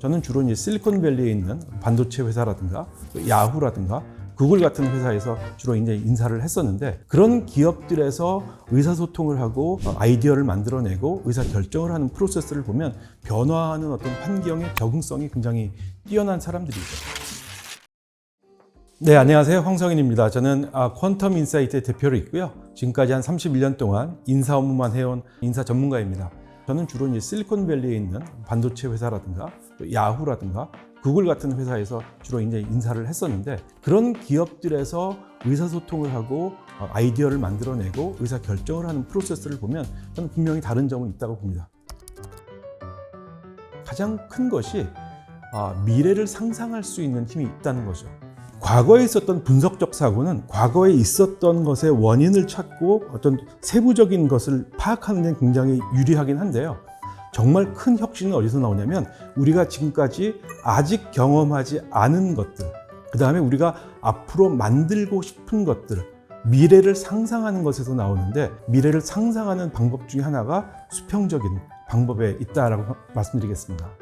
저는 주로 이제 실리콘밸리에 있는 반도체 회사라든가 또 야후라든가 구글 같은 회사에서 주로 이제 인사를 했었는데 그런 기업들에서 의사소통을 하고 어, 아이디어를 만들어내고 의사 결정을 하는 프로세스를 보면 변화하는 어떤 환경의 적응성이 굉장히 뛰어난 사람들이죠. 네, 안녕하세요. 황성인입니다. 저는 아, 퀀텀 인사이트의 대표로 있고요. 지금까지 한 31년 동안 인사 업무만 해온 인사 전문가입니다. 저는 주로 이제 실리콘밸리에 있는 반도체 회사라든가 또 야후라든가 구글 같은 회사에서 주로 이제 인사를 했었는데 그런 기업들에서 의사소통을 하고 어, 아이디어를 만들어내고 의사 결정을 하는 프로세스를 보면 저는 분명히 다른 점은 있다고 봅니다. 가장 큰 것이 아, 미래를 상상할 수 있는 힘이 있다는 거죠. 과거에 있었던 분석적 사고는 과거에 있었던 것의 원인을 찾고 어떤 세부적인 것을 파악하는 데 굉장히 유리하긴 한데요. 정말 큰 혁신은 어디서 나오냐면 우리가 지금까지 아직 경험하지 않은 것들, 그 다음에 우리가 앞으로 만들고 싶은 것들, 미래를 상상하는 것에서 나오는데 미래를 상상하는 방법 중에 하나가 수평적인 방법에 있다라고 말씀드리겠습니다.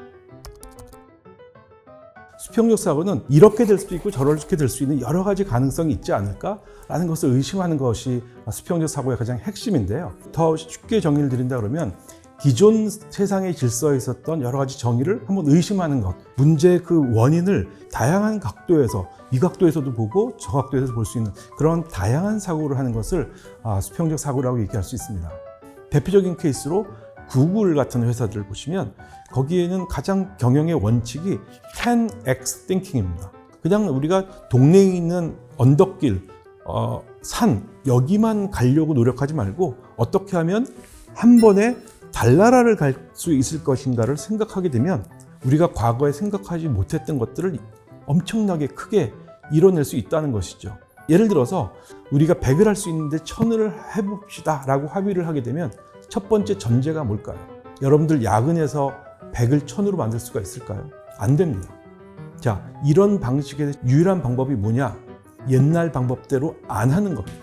수평적 사고는 이렇게 될 수도 있고 저렇게 될 수 있는 여러 가지 가능성이 있지 않을까라는 것을 의심하는 것이 수평적 사고의 가장 핵심인데요. 더 쉽게 정의를 드린다 그러면 기존 세상의 질서에 있었던 여러 가지 정의를 한번 의심하는 것, 문제의 그 원인을 다양한 각도에서 이 각도에서도 보고 저 각도에서 볼 수 있는 그런 다양한 사고를 하는 것을 아, 수평적 사고라고 얘기할 수 있습니다. 대표적인 케이스로 구글 같은 회사들을 보시면 거기에는 가장 경영의 원칙이 10x thinking입니다. 그냥 우리가 동네에 있는 언덕길, 어, 산 여기만 가려고 노력하지 말고 어떻게 하면 한 번에 달나라를 갈 수 있을 것인가를 생각하게 되면 우리가 과거에 생각하지 못했던 것들을 엄청나게 크게 이뤄낼 수 있다는 것이죠. 예를 들어서 우리가 100을 할 수 있는데 1000을 해봅시다 라고 합의를 하게 되면 첫 번째 전제가 뭘까요? 여러분들 야근해서 100을 1000으로 만들 수가 있을까요? 안 됩니다. 자, 이런 방식의 유일한 방법이 뭐냐? 옛날 방법대로 안 하는 겁니다.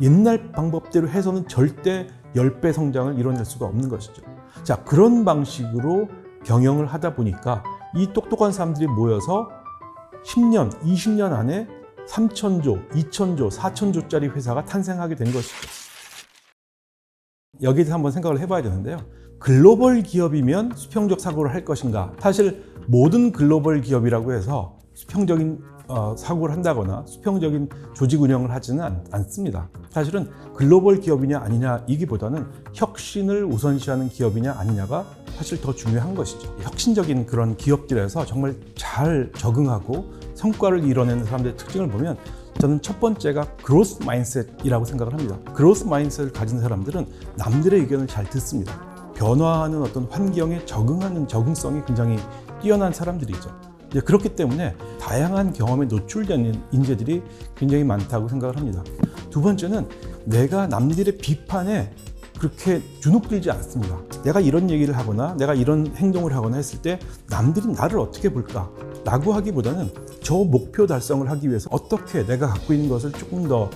옛날 방법대로 해서는 절대 10배 성장을 이뤄낼 수가 없는 것이죠. 자, 그런 방식으로 경영을 하다 보니까 이 똑똑한 사람들이 모여서 10년, 20년 안에 3천조, 2천조, 4천조짜리 회사가 탄생하게 된 것이죠. 여기에 대해서 한번 생각을 해봐야 되는데요. 글로벌 기업이면 수평적 사고를 할 것인가? 사실 모든 글로벌 기업이라고 해서 수평적인 어, 사고를 한다거나 수평적인 조직 운영을 하지는 않, 않습니다. 사실은 글로벌 기업이냐 아니냐 이기보다는 혁신을 우선시하는 기업이냐 아니냐가 사실 더 중요한 것이죠. 혁신적인 그런 기업들에서 정말 잘 적응하고 성과를 이뤄내는 사람들의 특징을 보면 저는 첫 번째가 그로스 마인셋이라고 생각을 합니다. 그로스 마인셋을 가진 사람들은 남들의 의견을 잘 듣습니다. 변화하는 어떤 환경에 적응하는 적응성이 굉장히 뛰어난 사람들이죠. 이제 그렇기 때문에 다양한 경험에 노출되는 인재들이 굉장히 많다고 생각을 합니다. 두 번째는 내가 남들의 비판에 그렇게 주눅들지 않습니다. 내가 이런 얘기를 하거나 내가 이런 행동을 하거나 했을 때 남들이 나를 어떻게 볼까? 라고 하기보다는 저 목표 달성을 하기 위해서 어떻게 내가 갖고 있는 것을 조금 더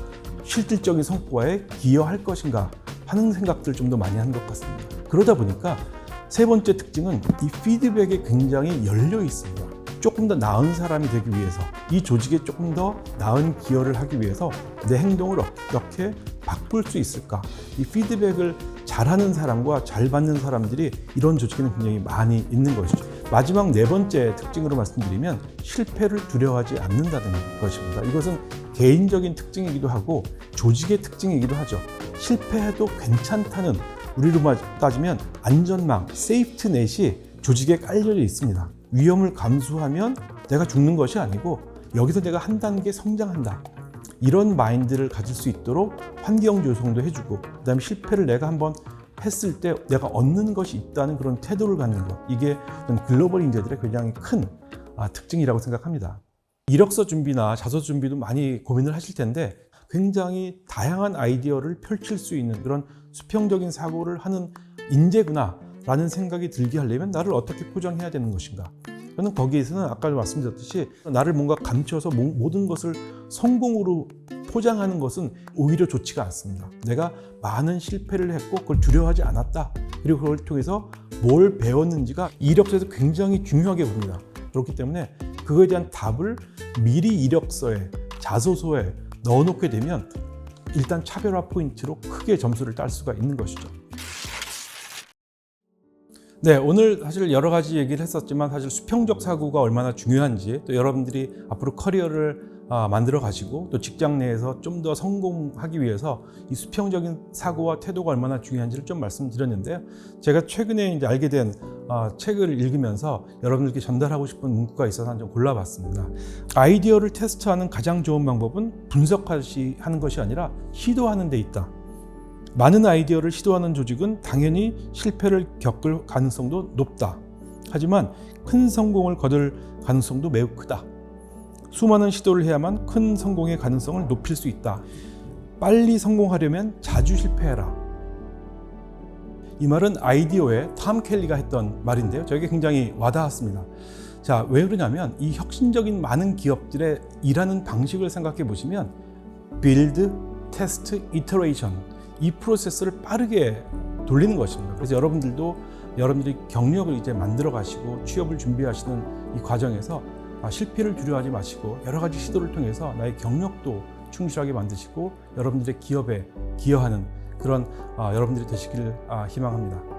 실질적인 성과에 기여할 것인가 하는 생각들을 좀더 많이 하는 것 같습니다. 그러다 보니까 세 번째 특징은 이 피드백에 굉장히 열려 있습니다. 조금 더 나은 사람이 되기 위해서 이 조직에 조금 더 나은 기여를 하기 위해서 내 행동을 어떻게 바꿀 수 있을까? 이 피드백을 잘하는 사람과 잘 받는 사람들이 이런 조직에는 굉장히 많이 있는 것이죠. 마지막 네 번째 특징으로 말씀드리면 실패를 두려워하지 않는다는 것입니다. 이것은 개인적인 특징이기도 하고 조직의 특징이기도 하죠. 실패해도 괜찮다는 우리로 따지면 안전망, 세이프트넷이 조직에 깔려 있습니다. 위험을 감수하면 내가 죽는 것이 아니고 여기서 내가 한 단계 성장한다. 이런 마인드를 가질 수 있도록 환경 조성도 해주고 그다음에 실패를 내가 한번 했을 때 내가 얻는 것이 있다는 그런 태도를 갖는 것 이게 글로벌 인재들의 굉장히 큰 아, 특징이라고 생각합니다. 이력서 준비나 자소 준비도 많이 고민을 하실 텐데 굉장히 다양한 아이디어를 펼칠 수 있는 그런 수평적인 사고를 하는 인재구나 라는 생각이 들게 하려면 나를 어떻게 포장해야 되는 것인가 저는 거기에서는 아까 말씀드렸듯이 나를 뭔가 감춰서 모- 모든 것을 성공으로 포장하는 것은 오히려 좋지가 않습니다. 내가 많은 실패를 했고 그걸 두려워하지 않았다. 그리고 그걸 통해서 뭘 배웠는지가 이력서에서 굉장히 중요하게 봅니다. 그렇기 때문에 그거에 대한 답을 미리 이력서에 자소서에 넣어놓게 되면 일단 차별화 포인트로 크게 점수를 딸 수가 있는 것이죠. 네, 오늘 사실 여러 가지 얘기를 했었지만 사실 수평적 사고가 얼마나 중요한지 또 여러분들이 앞으로 커리어를 아, 만들어 가시고 또 직장 내에서 좀 더 성공하기 위해서 이 수평적인 사고와 태도가 얼마나 중요한지를 좀 말씀드렸는데요. 제가 최근에 이제 알게 된 아, 책을 읽으면서 여러분들께 전달하고 싶은 문구가 있어서 한 좀 골라봤습니다. 아이디어를 테스트하는 가장 좋은 방법은 분석하는 것이 아니라 시도하는 데 있다. 많은 아이디어를 시도하는 조직은 당연히 실패를 겪을 가능성도 높다. 하지만 큰 성공을 거둘 가능성도 매우 크다. 수많은 시도를 해야만 큰 성공의 가능성을 높일 수 있다. 빨리 성공하려면 자주 실패해라. 이 말은 아이디어의 탐 켈리가 했던 말인데요. 저에게 굉장히 와닿았습니다. 자, 왜 그러냐면 이 혁신적인 많은 기업들의 일하는 방식을 생각해 보시면 build, test, iteration 이 프로세스를 빠르게 돌리는 것입니다. 그래서 여러분들도 여러분들이 경력을 이제 만들어 가시고 취업을 준비하시는 이 과정에서 아, 실패를 두려워하지 마시고 여러 가지 시도를 통해서 나의 경력도 충실하게 만드시고 여러분들의 기업에 기여하는 그런 아, 여러분들이 되시기를 아, 희망합니다.